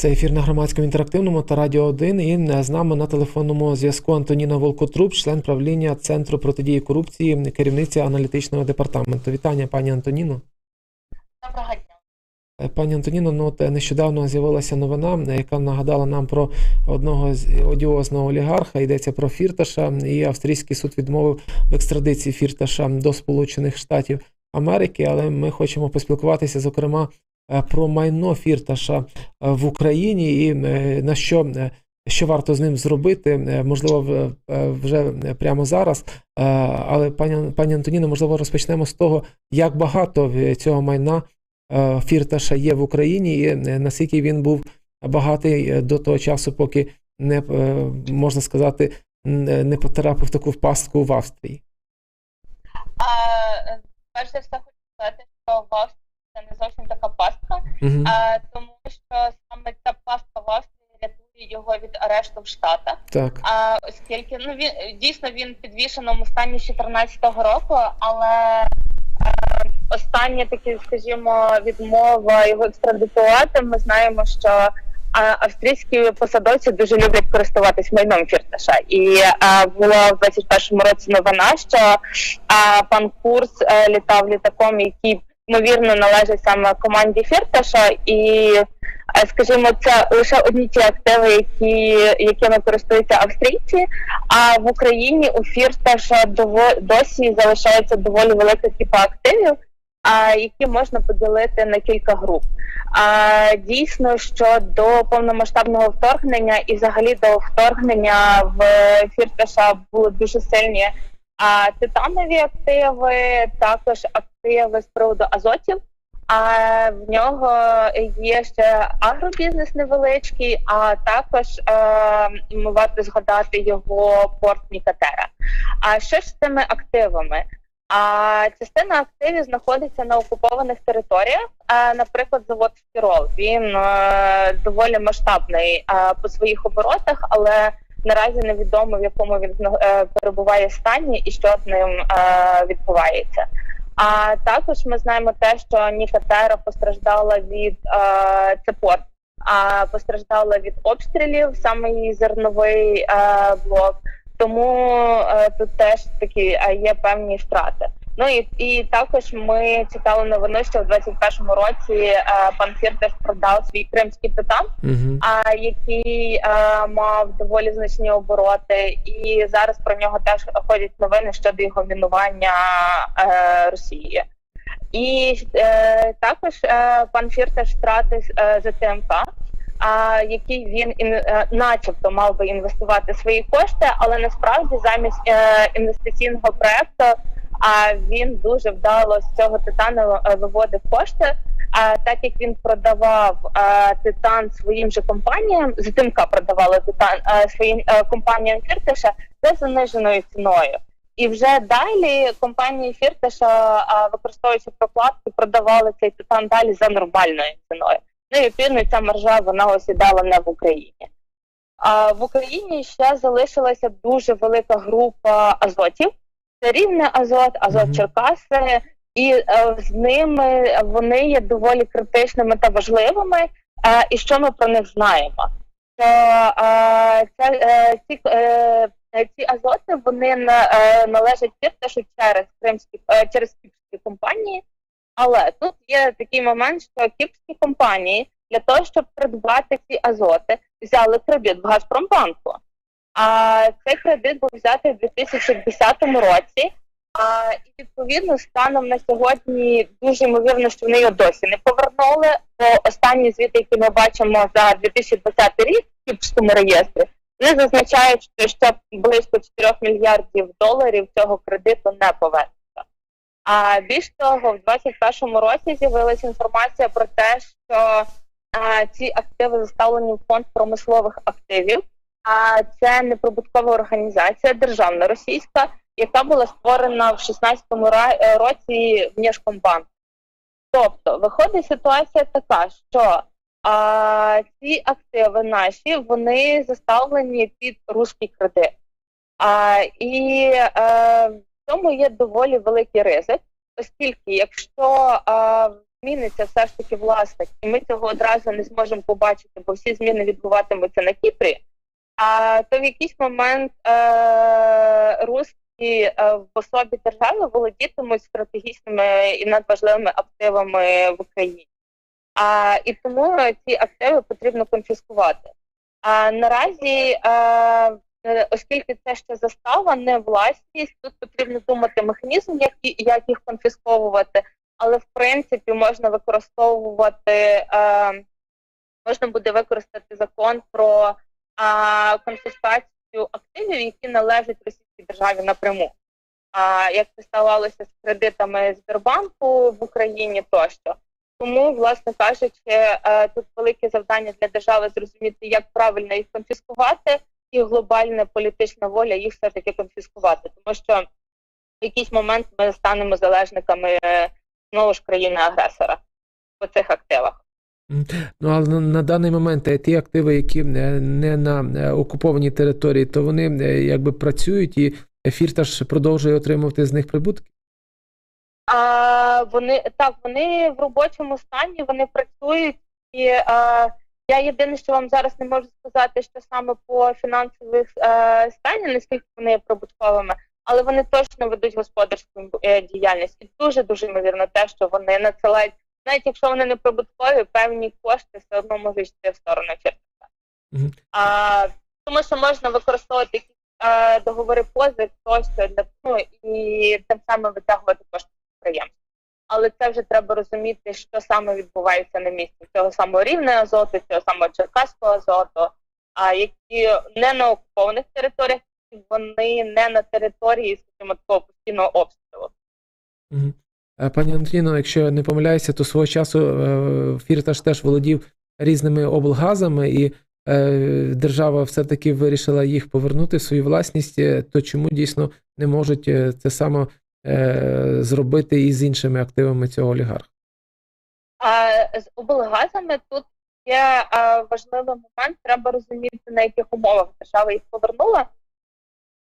Це ефір на громадському інтерактивному та Радіо 1. І е, з нами на телефонному зв'язку Антоніна Волкотруб, член правління Центру протидії корупції, керівниця аналітичного департаменту. Вітання, пані Антоніно. Доброго дня. Е, Пані Антоніно, ну от е, нещодавно з'явилася новина, яка нагадала нам про одного з одіозного олігарха. Йдеться про Фірташа, і австрійський суд відмовив в екстрадиції Фірташа до Сполучених Штатів Америки. Але ми хочемо поспілкуватися, зокрема, про майно Фірташа е, в Україні і е, на що. е, Що варто з ним зробити, Е, можливо, е, вже прямо зараз. Е, Але пані, пані Антоніно, можливо, розпочнемо з того, як багато цього майна е, Фірташа є в Україні, і е, наскільки він був багатий е, до того часу, поки не е, можна сказати, не потрапив таку пастку в Австрії. А, е, перш все хочу сказати, що в Австрії це не зовсім така пастка, Мгм. а, тому що саме ця пастка в Австрії рятує його від арешту в Штатах. Так, А, оскільки ну він дійсно він підвішеному стані з 14-го року, але остання такі, скажімо, відмова його екстрадитувати. Ми знаємо, що а, австрійські посадовці дуже люблять користуватись майном Фірташа. І а, була в 21-му році новина, що а, пан Курс е, літав літаком, який ймовірно належить саме команді Фірташа, і е, скажімо, це лише одні ті активи, які якими користуються австрійці. А в Україні у Фірташа досі залишається доволі велика кіпа активів, а які можна поділити на кілька груп. А дійсно, що до повномасштабного вторгнення і взагалі до вторгнення в Фірташа були дуже сильні а, титанові активи, також активи з приводу азотів. А в нього є ще агробізнес невеличкий, а також е, варто згадати його порт Нікатера. А що ж з цими активами? А частина активів знаходиться на окупованих територіях. А, наприклад, завод Стірол. Він е, доволі масштабний е, по своїх оборотах, але наразі невідомо в якому він е, перебуває стані і що з ним е, відбувається. А також ми знаємо те, що Нікатера постраждала від е, це а постраждала від обстрілів, саме її зерновий е, блок. Тому е, тут теж такі є певні втрати. Ну і, і також ми читали новину, що в 21-му році е, пан Фірташ продав свій кримський титан, угу. а який е, мав доволі значні обороти, і зараз про нього теж ходять новини щодо його мінування е, Росії. І е, також е, пан Фірташ втратив е, ЗТМК, а який він ін, начебто мав би інвестувати свої кошти, але насправді замість е, інвестиційного проекту а він дуже вдало з цього титану е, виводив кошти. А так як він продавав е, титан своїм же компаніям, ЗТМК продавали титан е, своїм е, компаніям Фірташа за заниженою ціною. І вже далі компанії Фірташа, е, використовуючи прокладки, продавали цей титан далі за нормальною ціною. Ну і відповідно ця маржа вона осідала не в Україні. А в Україні ще залишилася дуже велика група азотів. Це рівне азот, азот Мгм. Черкаси, і е, з ними вони є доволі критичними та важливими. Е, і що ми про них знаємо? Що е, це, е, ці, е, ці азоти вони на, е, належать Фірташу через кримські е, через кіпрські компанії. Але тут є такий момент, що кіпрські компанії для того, щоб придбати ці азоти, взяли кредит в Газпромбанку. А цей кредит був взятий у 2010 році. А, і відповідно станом на сьогодні дуже ймовірно, що вони його досі не повернули. Бо останні звіти, які ми бачимо за 2020 рік в Кіпрському реєстрі, вони зазначають, що ще близько 4 мільярдів доларів цього кредиту не повернуто. А більш того, в 2021 році з'явилася інформація про те, що а, ці активи заставлені в фонд промислових активів. А це неприбуткова організація, державна російська, яка була створена в 16-му ра- е, році Внешкомбанк. Тобто, виходить ситуація така, що а, ці активи наші вони заставлені під руський кредит. А, і е, в цьому є доволі великий ризик, оскільки якщо е, зміниться все ж таки власник, і ми цього одразу не зможемо побачити, бо всі зміни відбуватимуться на Кіпрі. А то в якийсь момент е- русські е- в особі держави володітимуть стратегічними і надважливими активами в Україні. А, і тому ці активи потрібно конфіскувати. А наразі, е, е, оскільки це ще застава, не власність, тут потрібно думати механізм, як, як їх конфісковувати, але в принципі можна використовувати, е, можна буде використати закон про а, конфіскацію активів, які належать російській державі напряму. А як це ставалося з кредитами Сбербанку в Україні тощо. Тому, власне кажучи, е, тут велике завдання для держави зрозуміти, як правильно їх конфіскувати, і глобальна політична воля їх все ж таки конфіскувати, тому що в якийсь момент ми станемо залежниками е, знову ж країни-агресора по цих активах. Ну, але на, даний момент е, ті активи, які е, не на е, окупованій території, то вони якби працюють і Фірташ продовжує отримувати з них прибутки. А вони так, вони в робочому стані, вони працюють, і е, я єдине, що вам зараз не можу сказати, що саме по фінансових стані, наскільки вони є прибутковими, але вони точно ведуть господарську діяльність. І дуже дуже ймовірно те, що вони надсилають, навіть якщо вони не прибуткові, певні кошти все одно можуть йти в сторону фірташа. Мгм. А, тому що можна використовувати якісь е, договори позик тощо для ну, і тим самим витягувати кошти підприємств. Але це вже треба розуміти, що саме відбувається на місці цього самого рівня азоту, цього самого черкаського азоту, а які не на окупованих територіях, вони не на території, скажімо, такого постійного обстрілу. Мгм. Е, Пані Антоніно, якщо я не помиляюся, то свого часу е, Фірташ теж володів різними облгазами, і е, держава все-таки вирішила їх повернути в свою власність, е, то чому дійсно не можуть е, це саме е, зробити і з іншими активами цього олігарха? З облгазами тут є важливий момент. Треба розуміти, на яких умовах держава їх повернула,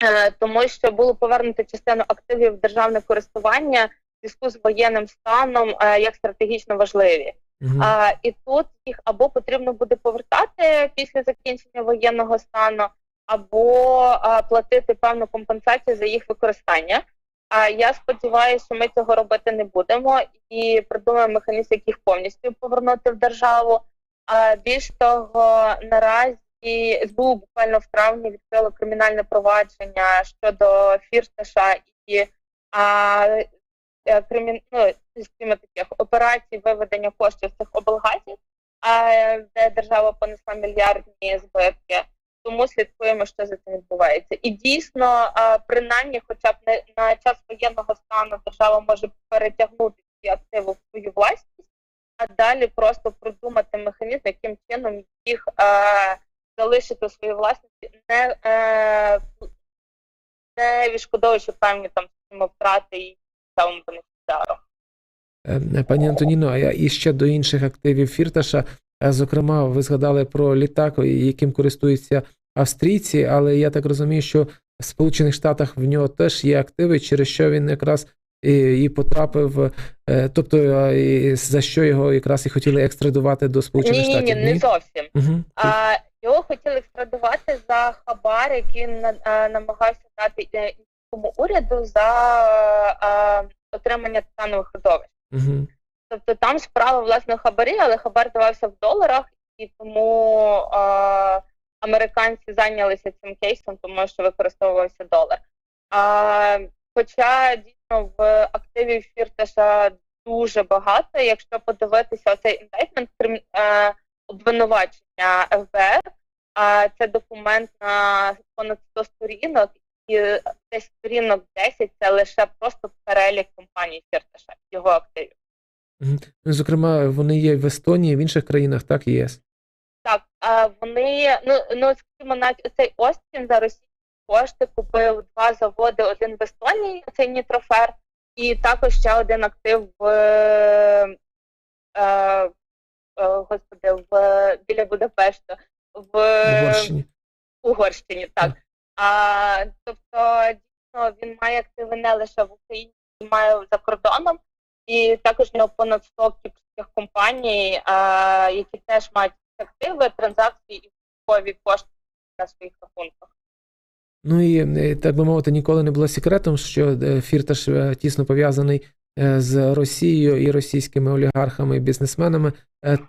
е, тому що було повернуто частину активів державне користування зв'язку з воєнним станом е, як стратегічно важливі. Мгм. А, і тут їх або потрібно буде повертати після закінчення воєнного стану, або а, платити певну компенсацію за їх використання. А я сподіваюся, що ми цього робити не будемо і придумаємо механізм, як їх повністю повернути в державу. А більш того, наразі СБУ буквально в травні відкрило кримінальне провадження щодо Фірташа і а, кримін... ну, скажімо, таких операцій виведення коштів цих облгазів, де держава понесла мільярдні збитки. Тому слідкуємо, що за цим відбувається. І дійсно, принаймні, хоча б на час воєнного стану держава може перетягнути ці активи в свою власність, а далі просто продумати механізм, яким чином їх е, залишити у своїй власності, не, е, не відшкодовуючи певні там втрати і бенефіціару. Е, Пані Антоніно, а я і ще до інших активів Фірташа. Е, Зокрема, ви згадали про літак, яким користуються австрійці, але я так розумію, що в Сполучених Штатах в нього теж є активи, через що він якраз і, і потрапив, е, тобто і за що його якраз і хотіли екстрадувати до Сполучених Ні, ні, ні, не зовсім. Угу. А, його хотіли екстрадувати за хабар, який він намагався дати уряду за отримання титанових родовищ. Угу. Тобто там справа власне хабарі, але хабар давався в доларах, і тому а, американці зайнялися цим кейсом, тому що використовувався долар. А, хоча дійсно в активі Фірташа дуже багато, якщо подивитися оцей індайтмент е, обвинувачення ФБР, а це документ на понад 100 сторінок, і десь сторінок 10 це лише просто перелік компаній Фірташа, його активів. Ну, Зокрема, вони є в Естонії, в інших країнах, так, ЄС. Так, а вони ну ну скажімо, навіть цей Остін за російські кошти купив два заводи: один в Естонії, це Нітрофер, і також ще один актив в е, е, господи, в біля Будапешта в В Угорщині. Угорщині, так. А, тобто, дійсно, він має активи не лише в Україні, він має за кордоном, і також в понад 100 російських компаній, е, які теж мають активи, транзакції і військові кошти на своїх рахунках. Ну і е, так би мовити, ніколи не було секретом, що е, Фірташ е, тісно пов'язаний з Росією і російськими олігархами і бізнесменами.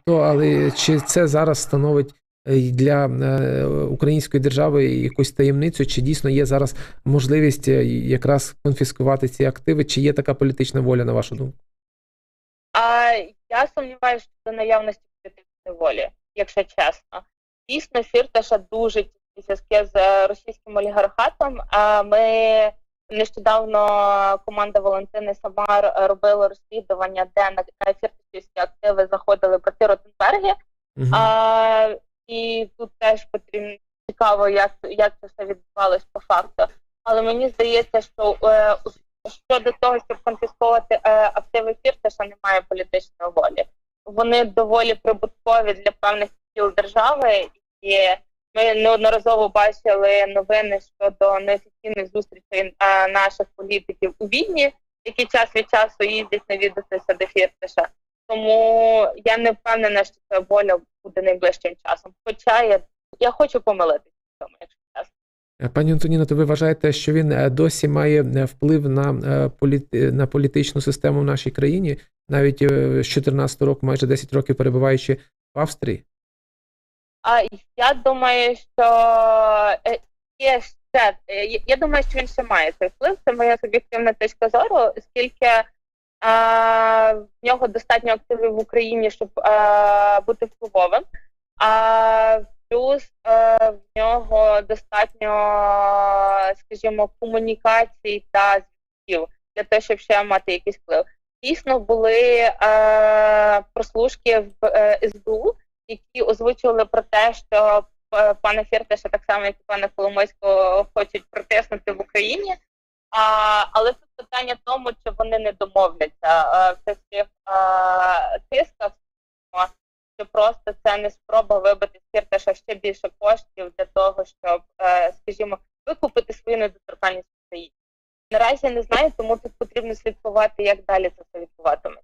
То але чи це зараз становить для е, української держави якусь таємницю, чи дійсно є зараз можливість е, якраз конфіскувати ці активи? Чи є така політична воля, на вашу думку? А я сумніваюся щодо наявності політичної волі, якщо чесно. Дійсно, Фірташа дуже тісні зв'язки з е, російським олігархатом. А ми нещодавно команда Валентини Самар е, робила розслідування, де на фірташівські активи заходили брати Ротенберги. А, і тут теж потрібно цікаво, як, як це все відбувалось по факту. Але мені здається, що е, щодо того, щоб конфісковувати е, активи Фірташа, немає політичної волі. Вони доволі прибуткові для певних кіл держави, і ми неодноразово бачили новини щодо неофіційних зустрічей е, наших політиків у Відні, які час від часу їздять навідатися до Фірташа. Тому я не впевнена, що ця воля буде найближчим часом. Хоча я, я хочу помилитися в цьому, якщо чесно. Е, Пані Антоніно, то ви вважаєте, що він е, досі має е, вплив на, політи- на політичну систему в нашій країні, навіть з 14 року, майже 10 років перебуваючи в Австрії? А я думаю, що є ще я- думаю, що він ще має цей вплив. Це моя суб'єктивна точка зору, оскільки в нього достатньо активів в Україні, щоб бути впливовим. А плюс в нього достатньо, скажімо, комунікацій та зв'язків для того, щоб ще мати якийсь вплив. Дійсно були прослушки в е, СБУ, які озвучували про те, що е, пана Фірташа, так само як і пана Коломойського, хочуть протиснути в Україні. Але тут питання тому, чи вони не домовляться в е, тисках, що просто це не спроба вибити з Фірташа ще більше коштів для того, щоб, е, скажімо, викупити свою недоторканність в Україні. Наразі не знаю, тому тут потрібно слідкувати, як далі це все відбуватиме.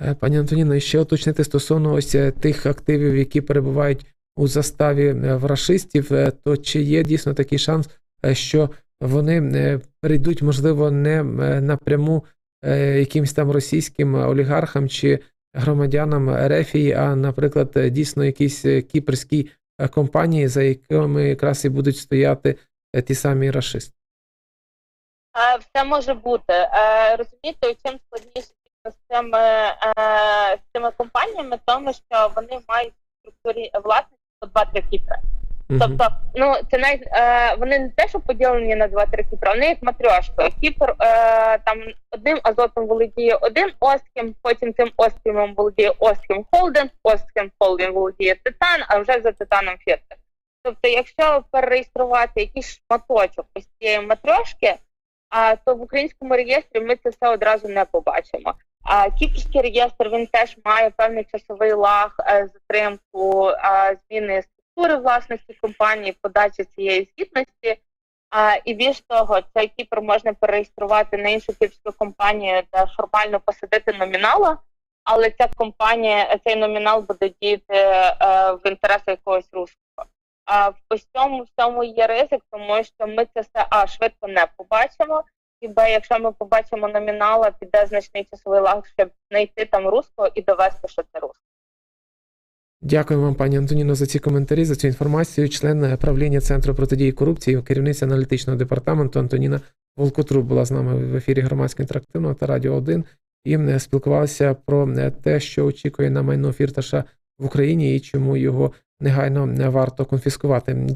Е, Пані Антоніно, ще уточнити стосовно ось е, тих активів, які перебувають у заставі в рашистів, то чи є дійсно такий шанс, що вони е, перейдуть, можливо, не е, напряму е, якимсь там російським олігархам чи громадянам Ерефії, а, наприклад, дійсно якісь кіпрські компанії, за якими якраз і будуть стояти ті самі рашисти? Е, Все може бути. Розумієте, чим складніше з цими, з цими компаніями, тому що вони мають структурі власності по два-три кіпри. Тобто, ну це навіть е, вони не те, що поділені на два-три кіпри, вони як матрьошка. Кіпр е, там одним азотом володіє один Осткім, потім цим Осткімом володіє Осткім Холдинг, Осткім Холдинг володіє Титан, а вже за Титаном Фіртер. Тобто, якщо перереєструвати якийсь шматочок ось цієї матрьошки, а то в українському реєстрі ми це все одразу не побачимо. А кіпрський реєстр він теж має певний часовий лаг, е, затримку, зміни власності компанії, подачі цієї звітності. А, і більш того, цей кіпр можна перереєструвати на іншу кіпрську компанію, де формально посадити номінала, але ця компанія, цей номінал буде діяти е, в інтересах якогось руського. А в цьому всьому є ризик, тому що ми це все а швидко не побачимо. І б, якщо ми побачимо номінала, піде значний часовий лаг, щоб знайти там руського і довести, що це русько. Дякую вам, пані Антоніно, за ці коментарі, за цю інформацію. Член правління Центру протидії корупції, керівниця аналітичного департаменту Антоніна Волкотруб була з нами в ефірі громадського інтерактивного та Радіо 1 і е, спілкувалися про е, те, що очікує на майно Фірташа в Україні і чому його негайно не варто конфіскувати. Дякую.